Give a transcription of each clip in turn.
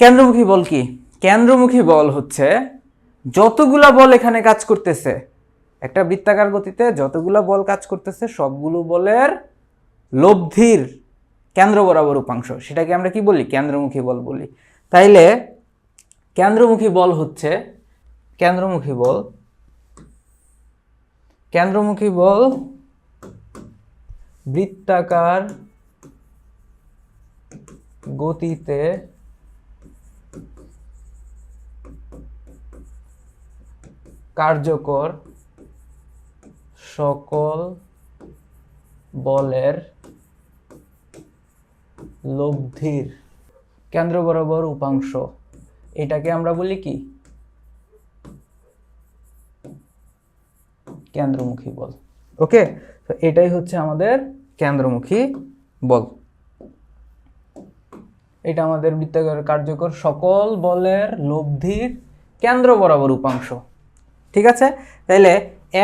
কেন্দ্রমুখী বল কি? কেন্দ্রমুখী বল হচ্ছে যতগুলা বল এখানে কাজ করতেছে। একটা বৃত্তাকার গতিতে যতগুলা বল কাজ করতেছে, সবগুলো বলের লব্ধির কেন্দ্র বরাবর উপাংশ। সেটাকে আমরা কি বলি? কেন্দ্রমুখী বল বলি। তাইলে কেন্দ্রমুখী বল হচ্ছে, কেন্দ্রমুখী বল কেন্দ্রমুখী বল বৃত্তাকার গতিতে কার্যকর সকল বলের লব্ধির কেন্দ্র বরাবর উপাংশ। এটাকে আমরা বলি কি? কেন্দ্রমুখী বল। ওকে? তো এটাই হচ্ছে আমাদের কেন্দ্রমুখী বল। এটা আমাদের বৃত্তাকার কার্যকর সকল বলের লব্ধির কেন্দ্র বরাবর উপাংশ। ঠিক আছে? তাইলে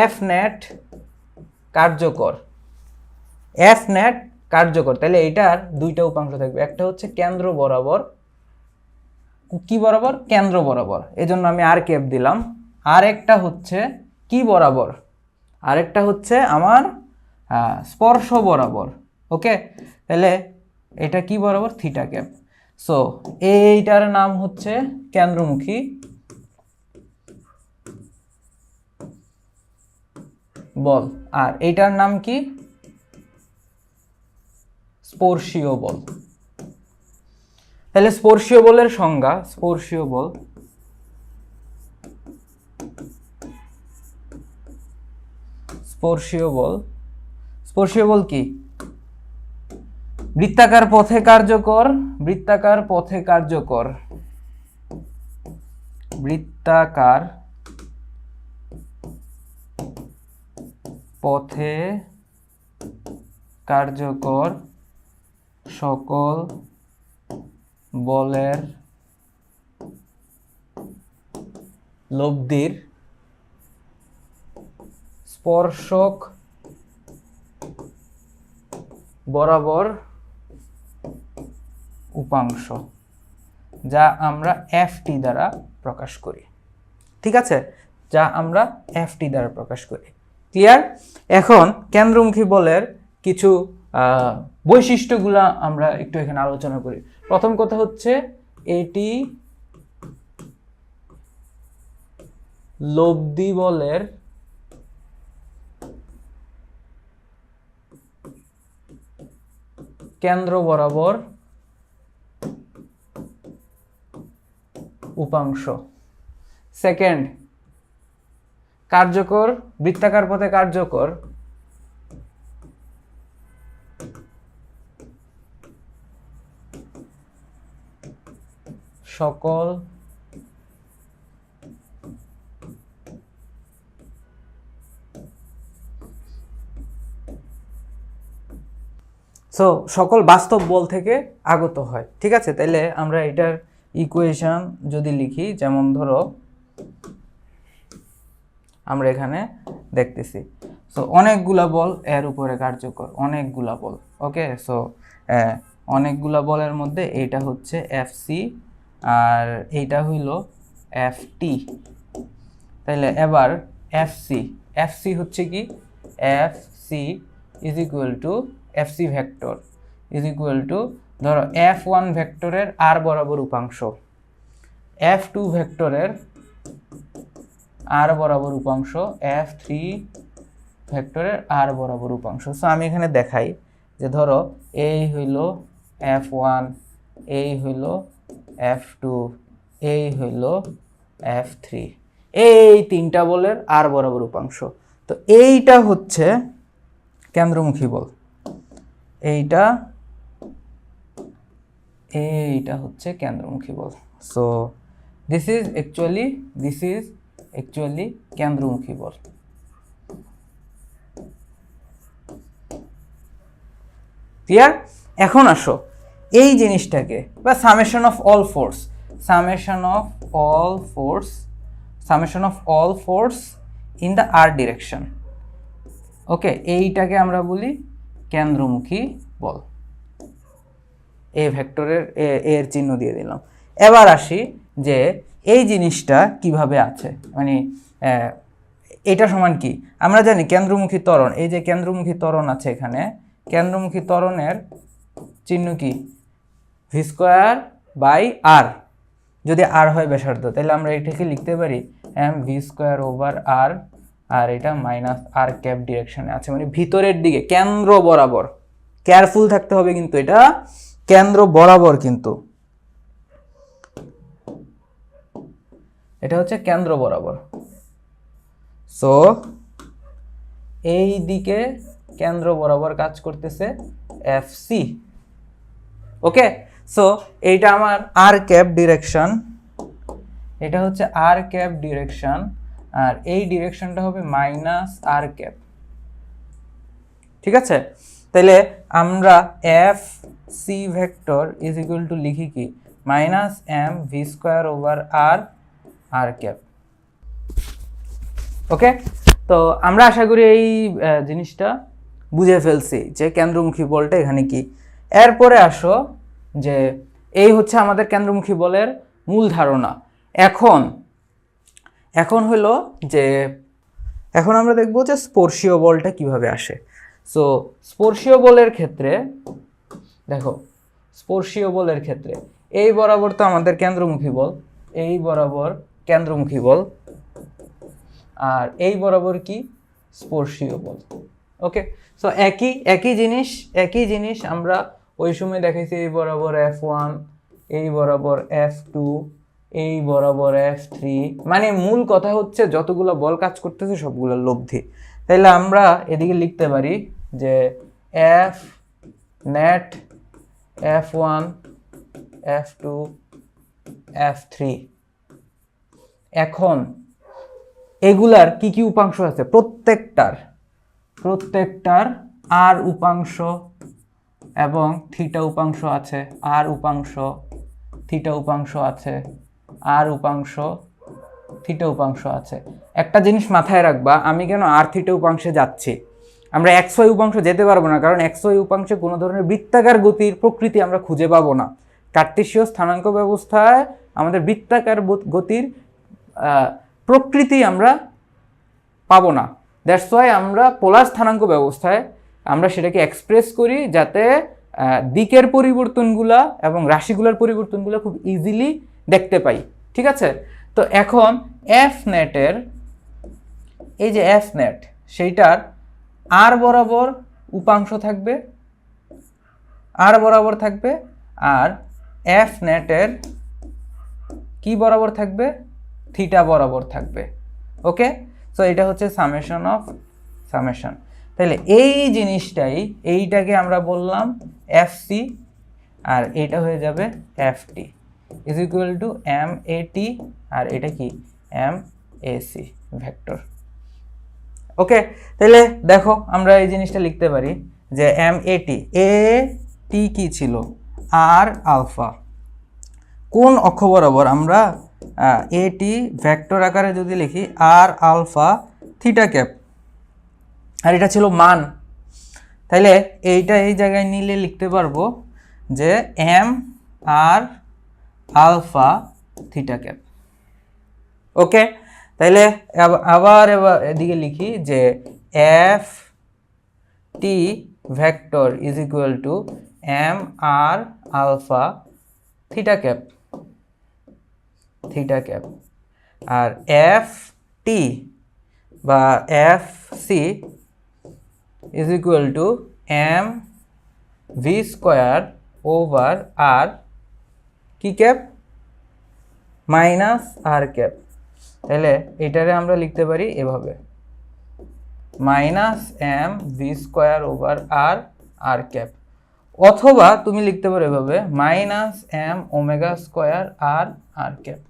এফ নেট কার্যকর। এফ নেট কার্যকর। তাহলে এটার দুইটা উপাংশ থাকবে। একটা হচ্ছে কেন্দ্র বরাবর। কি বরাবর? কেন্দ্র বরাবর। এজন্য আমি আর কেপ দিলাম। আর একটা হচ্ছে কি বরাবর? আরেকটা হচ্ছে আমার স্পর্শ বরাবর। ওকে? তাহলে এটা কি বরাবর? থিটা ক্যাপ সো এইটার নাম হচ্ছে কেন্দ্রমুখী বল। আর এইটার নাম কি? স্পর্শীয় বল। তাহলে স্পর্শীয় বলের সংজ্ঞা, স্পর্শীয় বল। স্পর্শীয় বল। স্পর্শীয় বল কি? বৃত্তাকার পথে কার্যকর, বৃত্তাকার পথে কার্যকর। বৃত্তাকার পথে কার্যকর সকল বলের লব্ধির স্পর্শক বরাবর উপাংশ, যা আমরা এফটি দ্বারা প্রকাশ করি। ঠিক আছে? যা আমরা এফটি দ্বারা প্রকাশ করি। ক্লিয়ার এখন কেন্দ্রমুখী বলের কিছু বৈশিষ্ট্যগুলা আমরা একটু এখানে আলোচনা করি। প্রথম কথা হচ্ছে, এটি লব্ধি বলের কেন্দ্র বরাবর উপাংশ। সেকেন্ড কার্যকর, বৃত্তাকার পথে কার্যকর। সকল সো সকল বাস্তব বল থেকে আগত হয়। ঠিক আছে? তাইলে আমরা এটার ইকুয়েশন যদি লিখি, যেমন ধরো আমরা এখানে দেখতেছি। সো অনেকগুলা বল এর উপরে কার্যকর, অনেকগুলা বল ওকে সো অনেকগুলা বলের মধ্যে এইটা হচ্ছে এফ সি আর এইটা হইল এফ টি তাহলে এবার এফ সি এফ সি হচ্ছে কি? F C is equal to F C vector is equal to ধরো এফ ওয়ান ভেক্টরের আর বরাবর উপাংশ এফ টু ভেক্টরের আর বরাবর উপাংশ এফ থ্রি ভেক্টরের আর বরাবর উপাংশ। সো আমি এখানে দেখাই যে ধরো এই হইল এফ ওয়ান এই হইল এফ টু এই হইল এফ থ্রি এই তিনটা বলের আর বরাবর উপাংশ। তো এইটা হচ্ছে কেন্দ্রমুখী বল। এইটা এইটা হচ্ছে কেন্দ্রমুখী বল। So this is actually this is actually কেন্দ্রমুখী বল। ক্লিয়ার এখন আসো। এই জিনিসটাকে, বা summation of all force summation of all force summation of all force in the R direction okay এইটাকে আমরা বলি কেন্দ্রমুখী বল। এ ভেক্টরের এর চিহ্ন দিয়ে দিলাম। এবার আসি যে জিনিসটা কীভাবে আছে? মানে এটা সমান কি? আমরা জানি কেন্দ্রমুখী ত্বরণ, এই যে কেন্দ্রমুখী ত্বরণ আছে এখানে, কেন্দ্রমুখী ত্বরণের চিহ্ন কি? ভি স্কোয়ার বাই আর যদি আর হয় ব্যাসার্ধ, তাহলে আমরা এটাকে লিখতে পারি M V square over R আর এটা মাইনাস আর ক্যাপ ডিরেকশনে আছে মানে ভিতরের দিকে, কেন্দ্র বরাবর। কেয়ারফুল থাকতে হবে কিন্তু এটা, কেন্দ্র বরাবর কিন্তু। এটা হচ্ছে কেন্দ্র বরাবর। সো এই দিকে কেন্দ্র বরাবর কাজ করতেছে এফ সি ওকে সো এইটা আমার আর ক্যাপ ডিরেকশন এটা হচ্ছে আর ক্যাপ ডিরেকশন আর এই ডিরেকশনটা হবে মাইনাস আর ক্যাপ ঠিক আছে? তাহলে আমরা F C vector is equal to লিখি কি? Minus M V square over R R cap okay তো আমরা আশা করি এই জিনিসটা বুঝে ফেলছি যে কেন্দ্রমুখী বলটা এখানে কি। এরপরে আসো যে এই হচ্ছে আমাদের কেন্দ্রমুখী বলের মূল ধারণা। এখন এখন হলো যে, এখন আমরা দেখব যে স্পর্শীয় বলটা কীভাবে আসে। সো স্পর্শীয় বলের ক্ষেত্রে, দেখো, স্পর্শীয় বলের ক্ষেত্রে, এই বরাবর তো আমাদের কেন্দ্রমুখী বল, এই বরাবর কেন্দ্রমুখী বল। আর এই বরাবর কি? স্পর্শীয় বল। ওকে সো একই একই জিনিস একই জিনিস আমরা ওই সময় দেখাইছি এই বরাবর এফ ওয়ান এই বরাবর এফ টু এই বরাবর এফ থ্রি মানে মূল কথা হচ্ছে যতগুলো বল কাজ করতেছে সবগুলো লব্ধি। তাইলে আমরা এদিকে লিখতে পারি যে F net F one F two F three এখন এগুলার কি কি উপাংশ আছে? প্রত্যেকটার প্রত্যেকটার আর উপাংশ এবং থিটা উপাংশ আছে, আর উপাংশ, থিটা উপাংশ আছে, আর উপাংশ, থিটা উপাংশ আছে। একটা জিনিস মাথায় রাখবা, আমি কেন আর থিটা উপাংশে যাচ্ছি? আমরা ওয়াই উপাংশ যেতে পারব না, কারণ ওয়াই উপাংশে কোনো ধরনের বৃত্তাকার গতির প্রকৃতি আমরা খুঁজে পাবো না। কার্তেশীয় স্থানাঙ্ক ব্যবস্থায় আমাদের বৃত্তাকার গতির প্রকৃতি আমরা পাবো না। দ্যাটস ওয়াই আমরা পোলার স্থানাঙ্ক ব্যবস্থায় আমরা সেটাকে এক্সপ্রেস করি যাতে দিকের পরিবর্তনগুলা এবং রাশিগুলোর পরিবর্তনগুলো খুব ইজিলি দেখতে পাই। ঠিক আছে? তো এখন এফ নেটের এই যে এফ নেট সেইটার আর বরাবর উপাংশ থাকবে আর বরাবর থাকবে, আর এফ নেটের কি বরাবর থাকবে? থিটা বরাবর থাকবে ওকে সো এটা হচ্ছে সামেশন অফ সামেশন তাহলে এই জিনিসটাই, এইটাকে আমরা বললাম এফ সি আর এটা হয়ে যাবে F T is equal to M A T আর এটা কি? M A C vector okay তাহলে দেখো, আমরা এই জিনিসটা লিখতে পারি যে এম এ টি এ টি কি ছিল? আর আলফা কোন অক্ষ বরাবর আমরা এটি ভেক্টর আকারে যদি লিখি আর আলফা থিটা ক্যাপ আর এটা ছিল মান। তাইলে এইটা এই জায়গায় নিলে লিখতে পারব যে M R alpha theta cap okay? তাইলে আব- আবার এবার এদিকে লিখি যে F T vector is equal to M R alpha theta cap theta cap R F T বা F C is equal to M V square over R কি cap minus আর cap তাহলে এটারে আমরা লিখতে পারি এভাবে। Minus M V square over R R cap অথবা তুমি লিখতে পারো এভাবে minus M omega square R R cap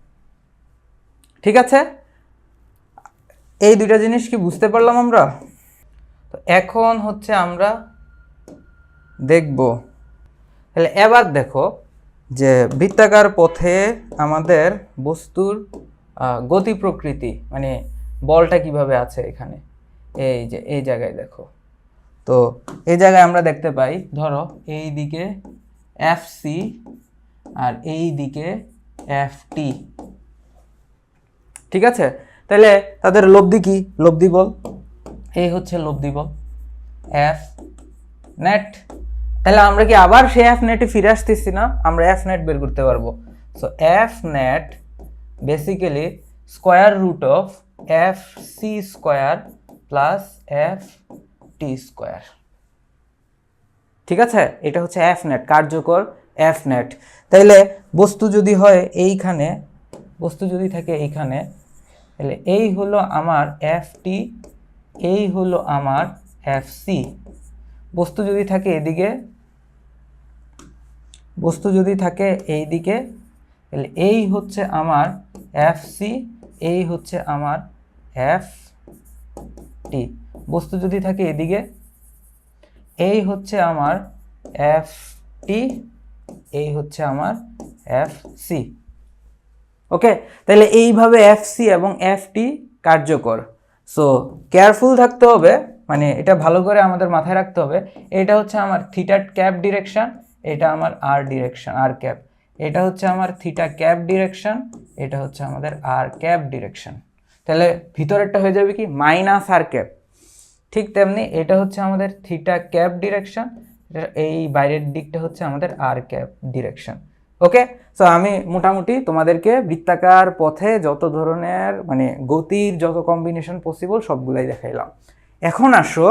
ঠিক আছে? এই দুইটা জিনিস কি বুঝতে পারলাম আমরা? তো এখন হচ্ছে আমরা দেখব। তাহলে এবার দেখো যে বৃত্তাকার পথে আমাদের বস্তুর গতি প্রকৃতি মানে বলটা কীভাবে আছে এখানে? এই যে, এই জায়গায় দেখো। তো এই জায়গায় আমরা দেখতে পাই, ধরো এই দিকে এফ সি আর এই দিকে এফ টি ঠিক আছে? তাহলে তাদের লব্ধি কি? লব্ধি বল। এই হচ্ছে লব্ধি বল। এফ নেট তাহলে আমরা কি আবার সেই এফ নেটে ফিরে আসতেছি না? আমরা এফ নেট বের করতে পারব। So F net basically square root of F C square plus F T square ঠিক আছে? এটা হচ্ছে এফ নেট কার্যকর এফ নেট তাইলে বস্তু যদি হয় এইখানে বস্তু যদি থাকে এইখানে, তাহলে এই হলো আমার এফ এই হলো আমার এফ সি বস্তু যদি থাকে এদিকে বস্তু যদি থাকে এই দিকে তাহলে এই হচ্ছে আমার এফ সি এই হচ্ছে আমার এফ টি বস্তু যদি থাকে এদিকে এই হচ্ছে আমার এফ টি এই হচ্ছে আমার এফ সি ওকে তাহলে এইভাবে এফ সি এবং এফ টি কার্যকর। সো কেয়ারফুল থাকতে হবে মানে এটা ভালো করে আমাদের মাথায় রাখতে হবে। এটা হচ্ছে আমার থিটার ক্যাপ ডিরেকশন এটা আমার আর ডিরেকশন আর ক্যাপ এটা হচ্ছে আমার থিটা ক্যাপ ডিরেকশন এটা হচ্ছে আমাদের আর ক্যাপ ডিরেকশন তাহলে ভিতরেরটা হয়ে যাবে কি? মাইনাস আর ক্যাপ ঠিক তেমনি এটা হচ্ছে আমাদের থিটা ক্যাপ ডিরেকশন এই বাইরের দিকটা হচ্ছে আমাদের R cap direction okay so আমি মোটামুটি তোমাদেরকে বৃত্তাকার পথে যত ধরনের মানে গতির যত কম্বিনেশন পসিবল সবগুলাই দেখাইলাম। এখন আসো,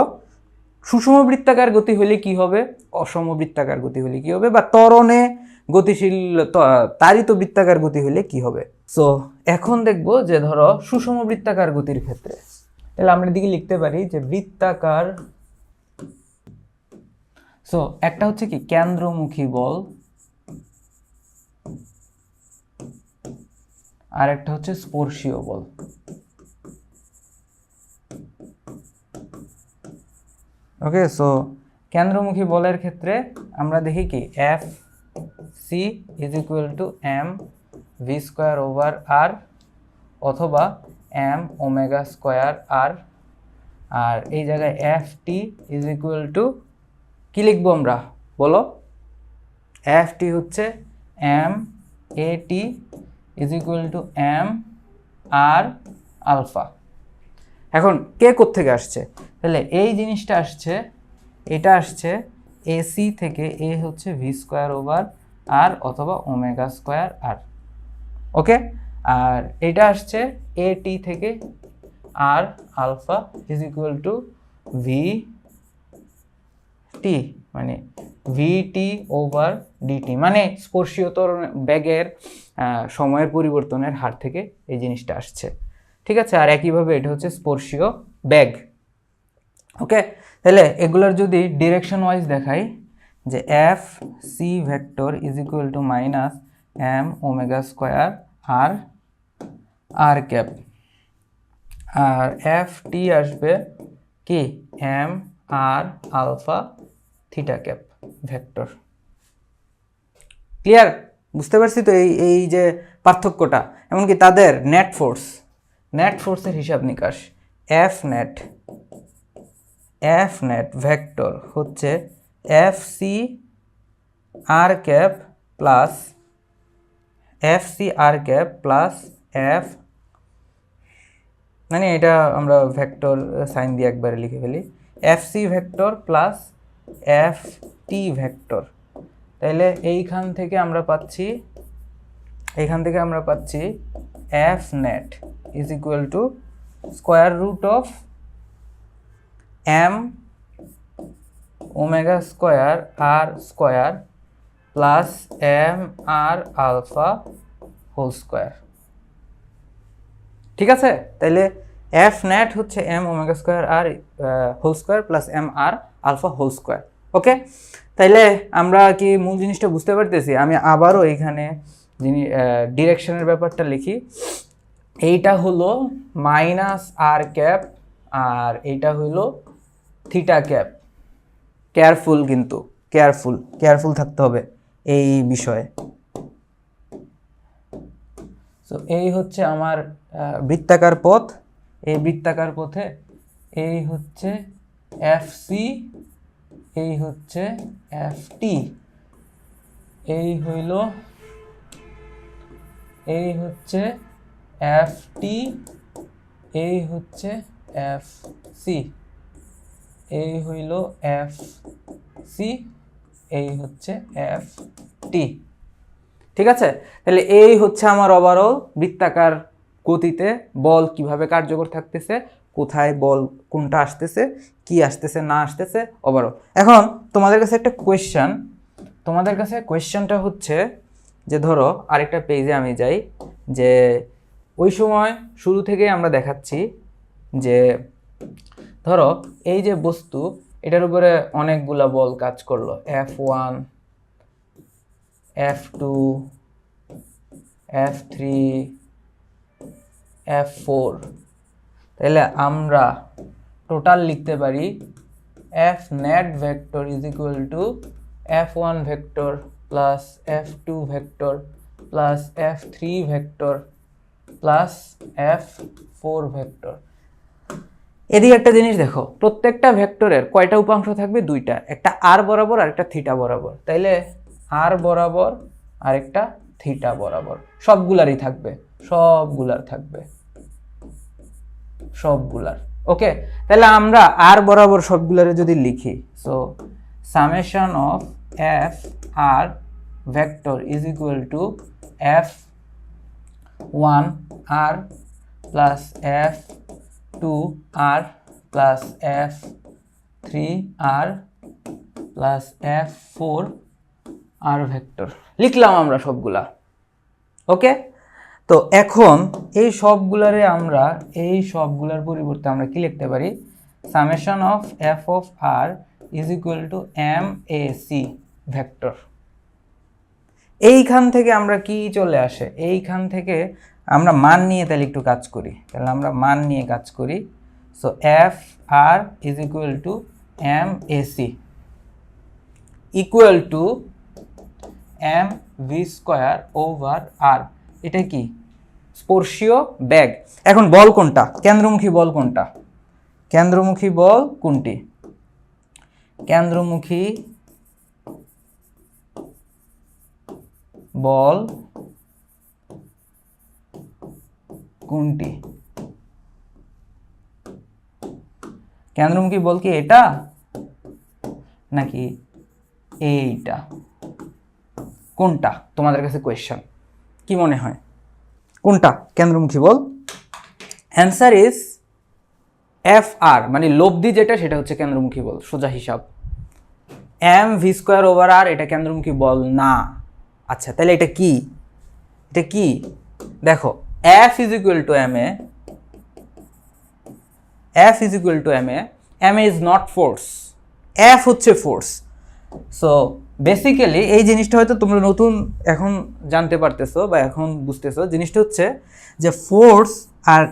সুষম বৃত্তাকার গতি হলে কি হবে? অসম বৃত্তাকার গতি হলে কি হবে? বা ত্বরণে গতিশীল তারিত বৃত্তাকার গতি হলে কি হবে? সো এখন দেখব যে ধরো সুষম বৃত্তাকার গতির ক্ষেত্রে। তাহলে আমরা দিকে লিখতে পারি যে বৃত্তাকার সো একটা হচ্ছে কি, কেন্দ্রমুখী বল আর একটা হচ্ছে স্পর্শীয় বল। ওকে সো কেন্দ্রমুখী বলের ক্ষেত্রে আমরা দেখি কি? F C is equal to M V square over R অথবা এম ওমেগা স্কোয়ার আর আর এই জায়গায় F T is equal to কী লিখব আমরা? বলো। এফ টি হচ্ছে M A T is equal to M R alpha এখন কে থেকে আসছে? তাহলে এই জিনিসটা আসছে, এটা আসছে এসি থেকে এ হচ্ছে ভি স্কোয়ার ওভার আর অথবা ওমেগা স্কোয়ার আর ওকে? আর এটা আসছে এ টি থেকে R alpha is equal to V T মানে ভিটি ওভার ডিটি মানে স্পর্শীয় ত্বরণ ব্যাগের সময়ের পরিবর্তনের হার থেকে এই জিনিসটা আসছে। ঠিক আছে? আর একইভাবে এটা হচ্ছে স্পর্শীয় ব্যাগ। ওকে তাহলে এগুলোর যদি ডিরেকশন ওয়াইজ দেখাই, যে F C vector is equal to minus M omega square R R cap R F T আসবে কি? M R alpha theta cap vector clear বুঝতে পারছি তো এই এই যে পার্থক্যটা। এমনকি তাদের নেট ফোর্স নেট ফোর্সের হিসাব নিকাশ F net F net vector হচ্ছে F C R cap plus F C R cap plus F মানে এটা আমরা ভেক্টর সাইন দিয়ে একবারে লিখে ফেলি। F C vector plus F T vector তাইলে এইখান থেকে আমরা পাচ্ছি, এইখান থেকে আমরা পাচ্ছি F net is equal to square root of M omega square R square plus M R alpha whole square ঠিক আছে? তাইলে এফ নেট হচ্ছে M omega square R whole square plus M R alpha whole square okay তাইলে আমরা কি মূল জিনিসটা বুঝতে পারতেছি? আমি আবারও এইখানে যিনি ডিরেকশনের ব্যাপারটা লিখি। এইটা হলো মাইনাস আর ক্যাপ আর এইটা হলো থিটা ক্যাপ কেয়ারফুল কিন্তু কেয়ারফুল কেয়ারফুল থাকতে হবে এই বিষয়ে। সো এই হচ্ছে আমার বৃত্তাকার পথ। এই বৃত্তাকার পথে এই হচ্ছে এফ সি এই হচ্ছে এফ টি এই হইল, এই হচ্ছে এফ টি এই হচ্ছে এফ সি এই হইল এফ সি এই হচ্ছে এফ টি ঠিক আছে? তাহলে এই হচ্ছে আমার ওভারঅল বৃত্তাকার গতিতে বল কীভাবে কার্যকর থাকতেছে, কোথায় বল কোনটা আসতেছে, কি আসতেছে, না আসতেছে ওভারঅল এখন তোমাদের কাছে একটা কোয়েশ্চেন তোমাদের কাছে কোয়েশ্চেনটা হচ্ছে যে ধরো আরেকটা পেজে আমি যাই, যে ওই সময় শুরু থেকেই আমরা দেখাচ্ছি যে ধরো এই যে বস্তু, এটার উপরে অনেকগুলা বল কাজ করল। F one F two F three F four তাহলে আমরা টোটাল লিখতে পারি F net vector is equal to F one vector plus F two vector plus F three vector plus F four vector এদিকে একটা জিনিস দেখো, প্রত্যেকটা ভেক্টরের কয়টা উপাংশ থাকবে? দুইটা। একটা আর বরাবর আর একটা থিটা বরাবর। তাইলে আর বরাবর আর একটা থিটা বরাবর। সবগুলারই থাকবে। সবগুলার থাকবে। সবগুলার। ওকে তাহলে আমরা আর বরাবর সবগুলারে যদি লিখি so summation of F R vector is equal to F one R plus F two R plus F three R plus F four R vector লিখলাম আমরা সবগুলা। ওকে তো এখন এই সবগুলারে আমরা, এই সবগুলার পরিবর্তে আমরা কি লিখতে পারি? Summation of F of R is equal to M A C vector. এইখান থেকে আমরা কি চলে আসে? এইখান থেকে আমরা মান নিয়ে তাহলে একটু কাজ করি। তাহলে আমরা মান নিয়ে কাজ করি। So F R is equal to M A C equal to M V square over R এটা কি? স্পর্শীয় ব্যাগ। এখন বল কোনটা? কেন্দ্রমুখী বল কোনটা? কেন্দ্রমুখী বল কোনটি? কেন্দ্রমুখী বল কোনটি? কেন্দ্রমুখী বল কি এটা? নাকি এইটা? কোনটা? তোমাদের কাছে কোয়েশ্চেন কি মনে হয়? কোনটা? কেন্দ্রমুখী বল। অ্যান্সার ইজ এফ আর মানে লব্ধি যেটা, সেটা হচ্ছে কেন্দ্রমুখী বল, সোজা হিসাব। M V square over R এটা কেন্দ্রমুখী বল না। আচ্ছা তাহলে এটা কি? এটা কি? দেখো F is equal to M A F is equal to M A M A is not force F হচ্ছে ফোর্স সো বেসিক্যালি এই জিনিসটা হয়তো তোমরা নতুন এখন জানতে পারতেছো বা এখন বুঝতেছো। জিনিসটা হচ্ছে যে ফোর্স আর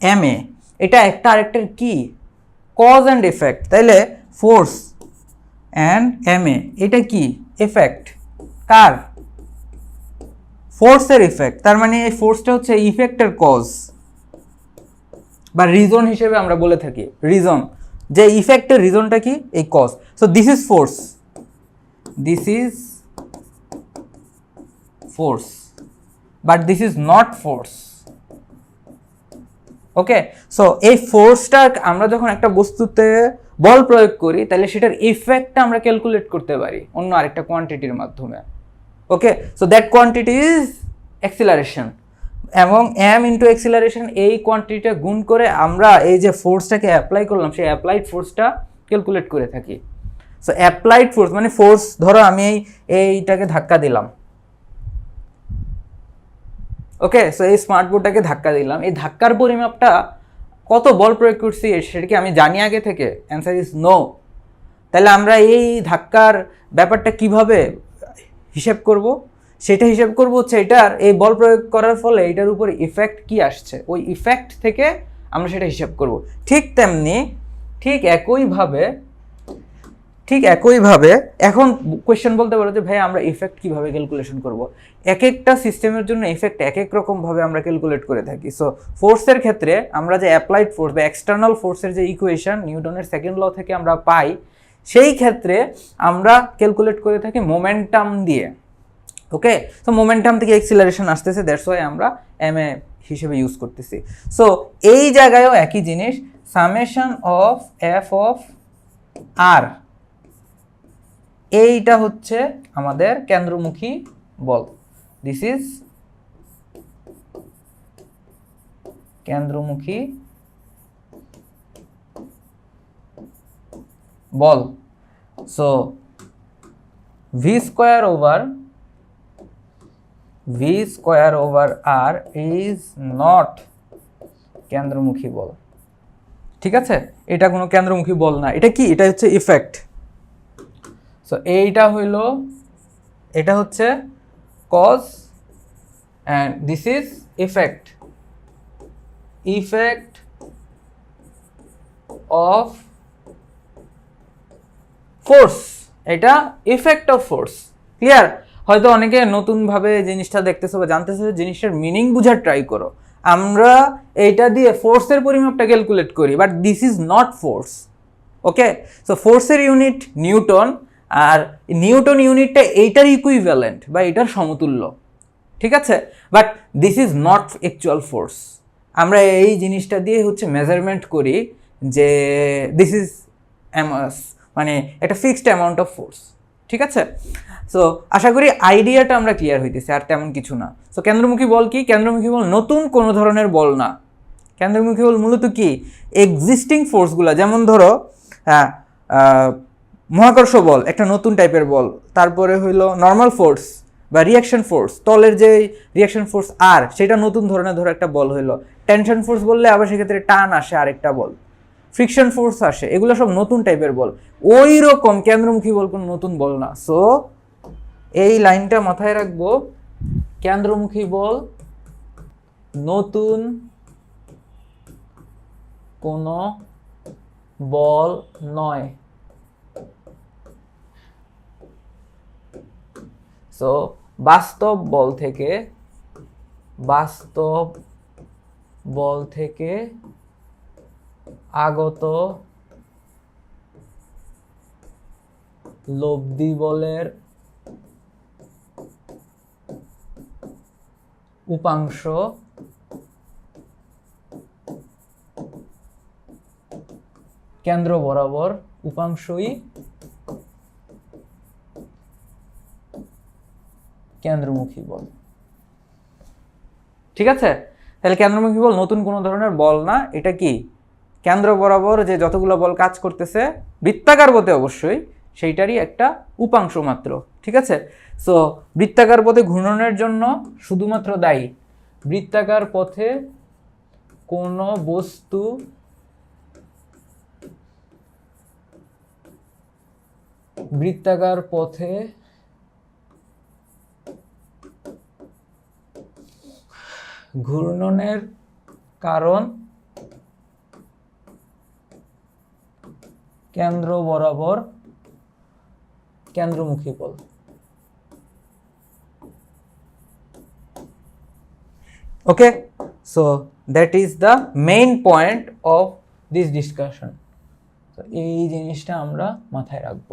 এম এ এটা একটা আরেকটার কি? কজ অ্যান্ড এফেক্ট তাইলে ফোর্স অ্যান্ড এম এ এটা কি? এফেক্ট কার? ফোর্সের ইফেক্ট তার মানে এই ফোর্সটা হচ্ছে ইফেক্টের কজ বা রিজন হিসেবে আমরা বলে থাকি। রিজন যে ইফেক্টের রিজনটা কি? এই cause so this is force this is force but this is not force okay so এই ফোর্সটা আমরা যখন একটা বস্তুতে বল প্রয়োগ করি, তাহলে সেটার ইফেক্টটা আমরা ক্যালকুলেট করতে পারি অন্য আরেকটা কোয়ান্টিটির মাধ্যমে। Okay so that quantity is acceleration এবং এম ইন্টু অ্যাক্সিলারেশন এই কোয়ান্টিটিটা গুণ করে আমরা এই যে ফোর্সটাকে অ্যাপ্লাই করলাম, সেই অ্যাপ্লাইড ফোর্সটা ক্যালকুলেট করে থাকি। সো অ্যাপ্লাইড ফোর্স মানে ফোর্স ধরো আমি এই, এইটাকে ধাক্কা দিলাম। ওকে সো এই স্মার্ট বোর্ডটাকে ধাক্কা দিলাম। এই ধাক্কার পরিমাপটা কত বল প্রয়োগ করছি সেটা কি আমি জানি আগে থেকে? অ্যান্সার ইজ নো তাহলে আমরা এই ধাক্কার ব্যাপারটা কীভাবে হিসেব করব? সেটা হিসেব করব হচ্ছে এটার, এই বল প্রয়োগ করার ফলে এটার উপর ইফেক্ট কি আসছে? ওই ইফেক্ট থেকে আমরা সেটা হিসেব করব। ঠিক তেমনি, ঠিক একইভাবে ঠিক একইভাবে এখন কোয়েশ্চেন বলতে পারো যে, ভাই, আমরা ইফেক্ট কীভাবে ক্যালকুলেশন করব? এক একটা সিস্টেমের জন্য ইফেক্ট এক এক রকমভাবে আমরা ক্যালকুলেট করে থাকি। সো ফোর্সের ক্ষেত্রে আমরা যে অ্যাপ্লাইড ফোর্স বা এক্সটার্নাল ফোর্সের যে ইকুয়েশন নিউটনের সেকেন্ড ল থেকে আমরা পাই, সেই ক্ষেত্রে আমরা ক্যালকুলেট করে থাকি মোমেন্টাম দিয়ে। ওকে তো মোমেন্টাম থেকে এক্সিলারেশন আসতেছে দ্যাটস ওয়াই আমরা এম এ হিসেবে ইউজ করতেছি। সো এই জায়গায়ও একই জিনিস summation of F of R এইটা হচ্ছে আমাদের কেন্দ্রমুখী বল। দিস ইজ কেন্দ্রমুখী বল। So V square over V square over R is not কেন্দ্রমুখী বল। ঠিক আছে? এটা কোনো কেন্দ্রমুখী বল না। এটা কি? এটা হচ্ছে ইফেক্ট সো এইটা হইল, এটা হচ্ছে cause and this is effect effect of force এটা ইফেক্ট অফ ফোর্স ক্লিয়ার হয়তো অনেকে নতুনভাবে জিনিসটা দেখতেছে বা জানতেছে জিনিসটার মিনিং বুঝার ট্রাই করো। আমরা এইটা দিয়ে ফোর্সের পরিমাপটা ক্যালকুলেট করি but this is not force okay so ফোর্সের ইউনিট নিউটন আর নিউটন ইউনিটটা এইটার ইকুইভ্যালেন্ট বা এটার সমতুল্য। ঠিক আছে? But this is not actual force আমরা এই জিনিসটা দিয়ে হচ্ছে মেজারমেন্ট করি যে দিস ইজ মানে একটা ফিক্সড অ্যামাউন্ট অফ ফোর্স ঠিক আছে? সো আশা করি আইডিয়াটা আমরা ক্লিয়ার হইতেছি, আর তেমন কিছু না। সো কেন্দ্রমুখী বল কি? কেন্দ্রমুখী বল নতুন কোনো ধরনের বল না। কেন্দ্রমুখী বল মূলত কি? এক্সিস্টিং ফোর্সগুলো যেমন ধরো হ্যাঁ মহাকর্ষ বল, একটা নতুন টাইপের বল। তারপরে হইল নর্মাল ফোর্স বা রিয়াকশন ফোর্স তলের যে রিয়াকশন ফোর্স আর সেটা নতুন ধরনের ধরো একটা বল হইল। টেনশন ফোর্স বললে আবার সেক্ষেত্রে টান আসে আরেকটা বল। ফ্রিকশন ফোর্স আসে, এগুলো সব নতুন টাইপের বল। ওই রকম কেন্দ্রমুখী বল কোনো নতুন বল না। সো এই লাইনটা মাথায় রাখব। কেন্দ্রমুখী বল নতুন কোনো বল নয়। সো বাস্তব বল থেকে বাস্তব বল থেকে আগত লব্ধি বলের উপাংশ কেন্দ্র বরাবর উপাংশই কেন্দ্রমুখী বল। ঠিক আছে? তাহলে কেন্দ্রমুখী বল নতুন কোনো ধরনের বল না, এটা কি? কেন্দ্র বরাবর যে যতগুলো বল কাজ করতেছে, বৃত্তাকার পথে অবশ্যই সেইটারই একটা উপাংশ মাত্র, ঠিক আছে? সো বৃত্তাকার পথে ঘূর্ণনের জন্য শুধুমাত্র দায়ী। বৃত্তাকার পথে কোনো বস্তু বৃত্তাকার পথে ঘূর্ণনের কারণ কেন্দ্র বরাবর কেন্দ্রমুখী বল। Okay so that is the main point of this discussion এই জিনিসটা আমরা মাথায় রাখব।